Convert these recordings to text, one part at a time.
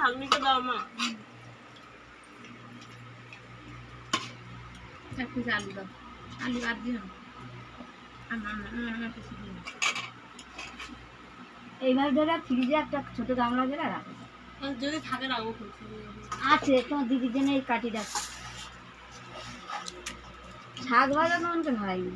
ভাগ্নিকে দাও মা। আলু দাও। আলু দিও। এইভাবে ধরে ফ্রিজে একটা ছোট গামলা ধরে রাখো। যদি থাকে রাখব আছে তোমার দিদির জন্য এই কাটি রাখো শাক ভাজা তোমার তো হয়নি।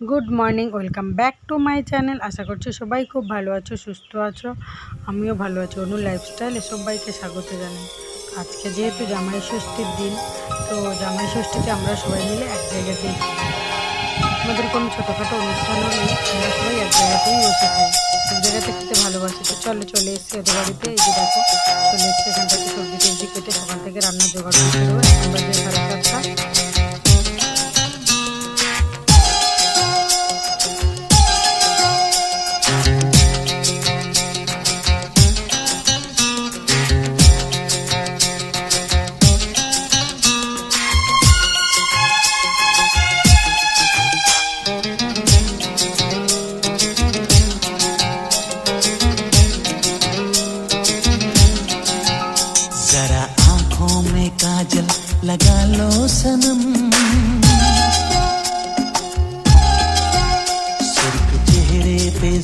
Good morning, welcome back to my channel. আশা করছি সবাই খুব ভালো আছো, সুস্থ আছো। আমিও ভালো আছি, অনু লাইফস্টাইলে সবাইকে স্বাগত জানাই। আজকে যেহেতু জামাই ষষ্ঠীর দিন, তো জামাই ষষ্ঠীতে আমরা সবাই মিলে এক জায়গাতেই আমাদের কোনো ছোটোখাটো অনুষ্ঠানও নেই, আমরা সবাই এক জায়গাতেই বসে খাই এক জায়গাতে খেতে ভালোবাসি, তো চলো চলে এসেছি ওদের বাড়িতে। এই যে দেখো, চলে এসেছি এখান থেকে সবজি টবজি কেটে সকাল থেকে রান্নার জোগাড় করতে সাতটা।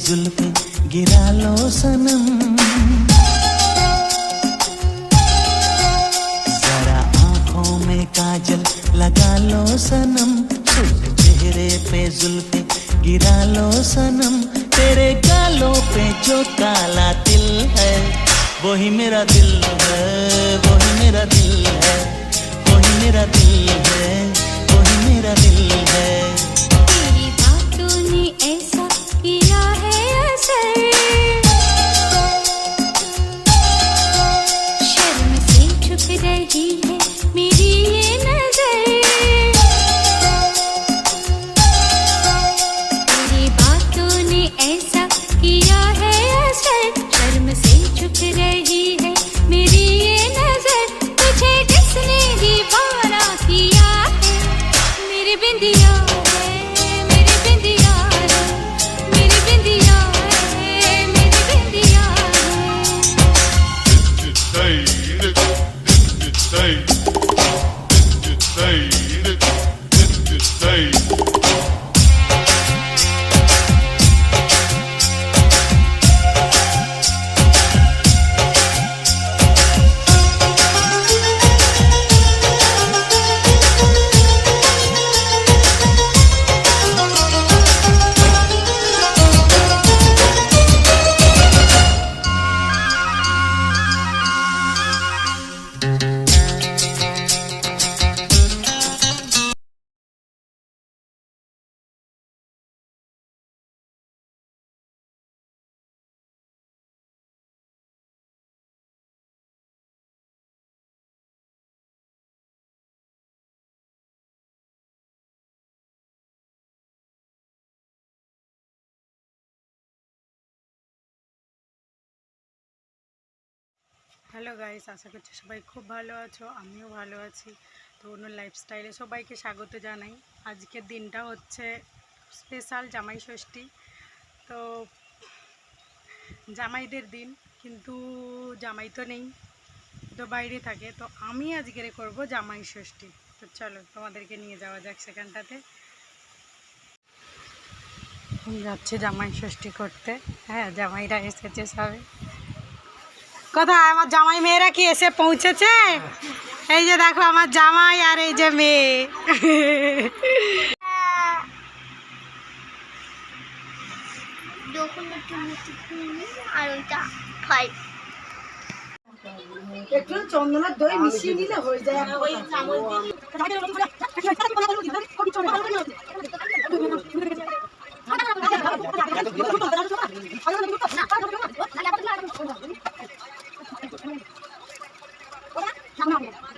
जुल्फे गिरा लो सनम। जरा आँखों में काजल लगा लो सनम। चेहरे पे जुल्फे गिरा लो सनम। तेरे गालों पे जो काला तिल है, वही मेरा दिल है, वही मेरा दिल है, वही मेरा दिल है, वही मेरा दिल है। तेरी बातों ने ऐसा रही है मेरी হ্যালো গাইস, আশা করছি সবাই খুব ভালো আছো, আমিও ভালো আছি। তো অন্য লাইফস্টাইলে সবাইকে স্বাগত জানাই। আজকের দিনটা হচ্ছে স্পেশাল জামাই ষষ্ঠী। তো জামাইদের দিন, কিন্তু জামাই তো নেই, তো বাইরে থাকে। তো আমি আজকের করব জামাই ষষ্ঠী। তো চলো, তোমাদেরকে নিয়ে যাওয়া যাক সেখানটাতে। যাচ্ছে জামাই ষষ্ঠী করতে। হ্যাঁ জামাইরা এসেছে সবে। কোথায়? আমার জামাই মেয়েরা কি এসে পৌঁছেছে? এই যে দেখো আমার জামাই আর এই যে মেয়ে। একটু চন্দনের দই মিশিয়ে দিলে হয়ে যায়।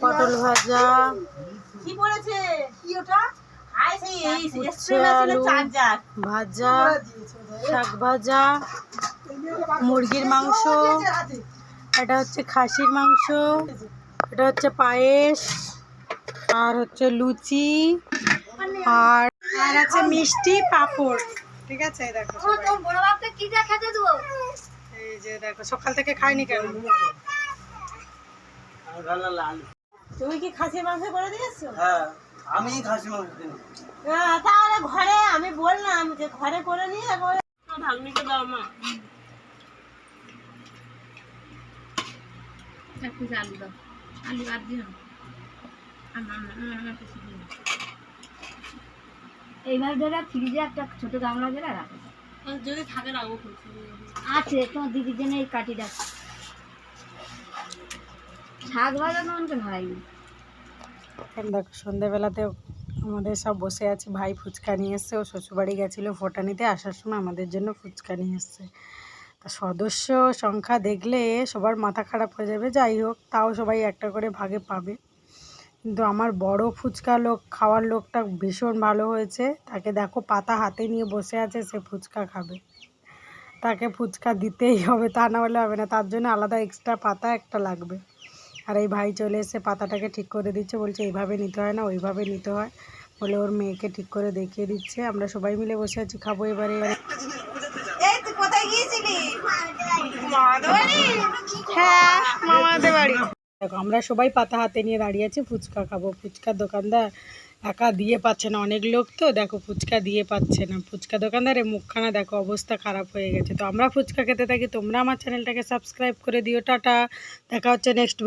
পটল ভাজা। কি বলেছে? কি ওটা? আলু। ভাজা শাক ভাজা মুরগির মাংস এটা হচ্ছে খাসির মাংস এটা হচ্ছে পায়েস আর হচ্ছে লুচি আর আর আছে মিষ্টি পাঁপড়। ঠিক আছে দেখো এই যে দেখো সকাল থেকে খাইনি কেন? তুমি কি খাসির মাংস করে দিয়েছ? হ্যাঁ আমি খাসি মাংস হ্যাঁ, তাহলে ঘরে আমি বললাম যে ঘরে করে নিয়ে ভাগ্নিকে দাও মা। আলু দাও। আলু আর দিও। ধরে ফ্রিজে একটা ছোট গামলা ধরে রাখো। যদি থাকে রাখব আছে তোমার দিদির জন্য এই কাটি রাখছি শাক ভাজা দেখো, সন্ধেবেলাতে আমাদের সব বসে আছে, ভাই ফুচকা নিয়ে এসছে, ও শ্বশুরবাড়ি গেছিল ফোটা নিতে, আসার সময় আমাদের জন্য ফুচকা নিয়ে এসছে। তা সদস্য সংখ্যা দেখলে সবার মাথা খারাপ হয়ে যাবে, যাই হোক, তাও সবাই একটা করে ভাগে পাবে। কিন্তু আমার বড় ফুচকা লোক, খাওয়ার লোকটা ভীষণ ভালো হয়েছে, তাকে দেখো পাতা হাতে নিয়ে বসে আছে, সে ফুচকা খাবে। তাকে ফুচকা দিতেই হবে, তা না হলে হবে না, তার জন্য আলাদা এক্সট্রা পাতা একটা লাগবে। আর এই ভাই চলে এসে পাতাটাকে ঠিক করে দিচ্ছে বলছে এইভাবে নিতে হয় না ওইভাবে নিতে হয়। বলে ওর মেয়েকে ঠিক করে দেখিয়ে দিচ্ছে আমরা সবাই মিলে বসে আছি খাব এবারে। হ্যাঁ মামাদের বাড়ি। দেখো আমরা সবাই পাতা হাতে নিয়ে দাঁড়িয়ে আছি ফুচকা খাব। ফুচকার দোকানদার একা দিয়ে পাচ্ছে না অনেক লোক তো দেখো ফুচকা দিয়ে পাচ্ছে না। ফুচকা দোকানদারের মুখখানা দেখো অবস্থা খারাপ হয়ে গেছে। তো আমরা ফুচকা খেতে থাকি তোমরা আমার চ্যানেলটাকে সাবস্ক্রাইব করে দিও টাটা। দেখা হচ্ছে নেক্সট